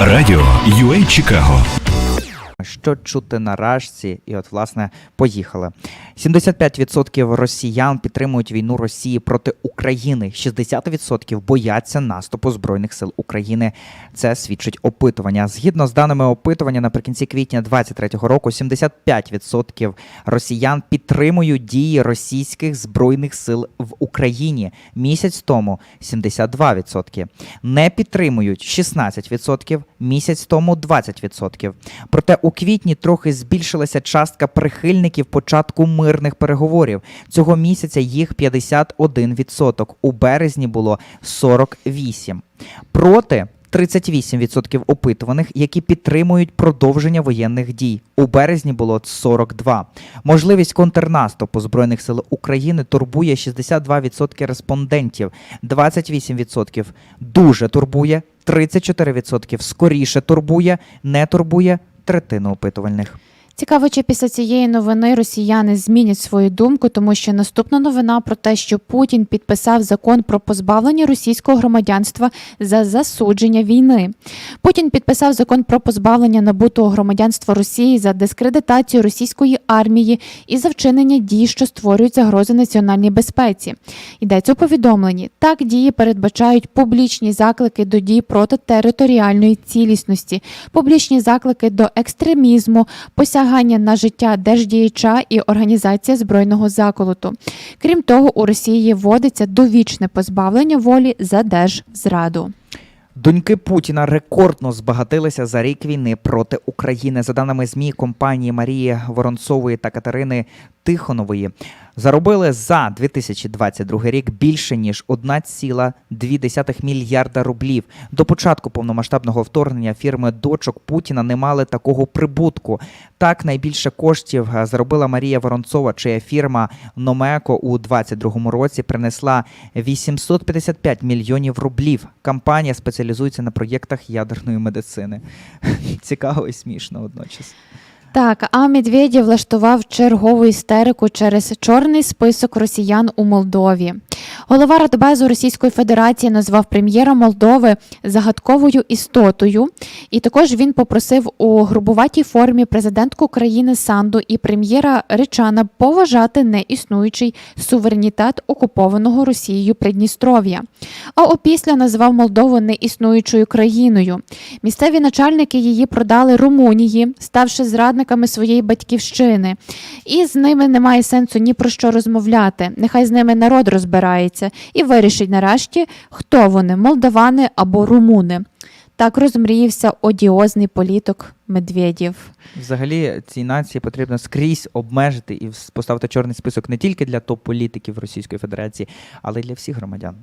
Радіо UA Чикаго. Що чути на рашці? І от, власне, поїхали. 75% росіян підтримують війну Росії проти України. 60% бояться наступу Збройних сил України. Це свідчить опитування. Згідно з даними опитування, наприкінці квітня 2023 року 75% росіян підтримують дії російських збройних сил в Україні. Місяць тому 72%. Не підтримують 16%, місяць тому 20%. Проте у квітні трохи збільшилася частка прихильників початку мирних переговорів. Цього місяця їх 51%. У березні було 48%. Проти 38% опитуваних, які підтримують продовження воєнних дій. У березні було 42. Можливість контрнаступу Збройних сил України турбує 62% респондентів, 28% дуже турбує, 34% скоріше турбує, не турбує третину опитувальних. Цікаво, чи після цієї новини росіяни змінять свою думку, тому що наступна новина про те, що Путін підписав закон про позбавлення російського громадянства за засудження війни. Путін підписав закон про позбавлення набутого громадянства Росії за дискредитацію російської армії і за вчинення дій, що створюють загрози національній безпеці. Йдеться у повідомленні. Так дії передбачають публічні заклики до дій проти територіальної цілісності, публічні заклики до екстремізму, посягання на життя держдіяча і організація збройного заколоту. Крім того, у Росії вводиться довічне позбавлення волі за держзраду. Доньки Путіна рекордно збагатилися за рік війни проти України. За даними ЗМІ компанії Марії Воронцової та Катерини Тихонової, заробили за 2022 рік більше ніж 1,2 мільярда рублів. До початку повномасштабного вторгнення фірми дочок Путіна не мали такого прибутку. Так найбільше коштів е, заробила Марія Воронцова, чия фірма Номеко у 2022 році принесла 855 мільйонів рублів. Компанія спеціалізується на проєктах ядерної медицини. Цікаво і смішно водночас. Так, а Медведєв влаштував чергову істерику через чорний список росіян у Молдові. Голова Радбезу Російської Федерації назвав прем'єра Молдови загадковою істотою, і також він попросив у грубуватій формі президентку країни Санду і прем'єра Речана поважати неіснуючий суверенітет окупованого Росією Придністров'я. А опісля назвав Молдову неіснуючою країною. Місцеві начальники її продали Румунії, ставши зрадниками своєї батьківщини. І з ними немає сенсу ні про що розмовляти. Нехай з ними народ розбирається і вирішить нарешті, хто вони молдавани або румуни. Так розмріївся одіозний політок Медведєв. Взагалі цій нації потрібно скрізь обмежити і поставити чорний список не тільки для топ-політиків Російської Федерації, але й для всіх громадян.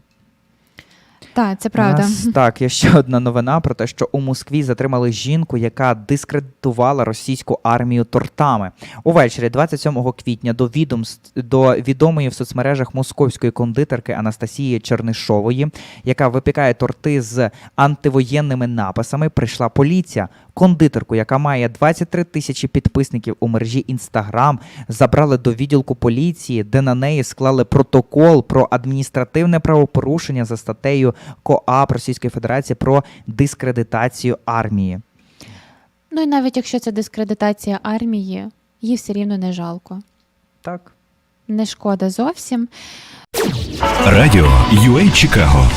Так, це правда. нас, так, є ще одна новина про те, що у Москві затримали жінку, яка дискредитувала російську армію тортами. Увечері 27 квітня до відомств до відомої в соцмережах московської кондитерки Анастасії Чернишової, яка випікає торти з антивоєнними написами, прийшла поліція. Кондитерку, яка має 23 тисячі підписників у мережі Інстаграм, забрали до відділку поліції, де на неї склали протокол про адміністративне правопорушення за статтею КОАП Російської Федерації про дискредитацію армії. Ну і навіть якщо це дискредитація армії, їй все рівно не жалко. Так. Не шкода зовсім. Радіо UA Чикаго.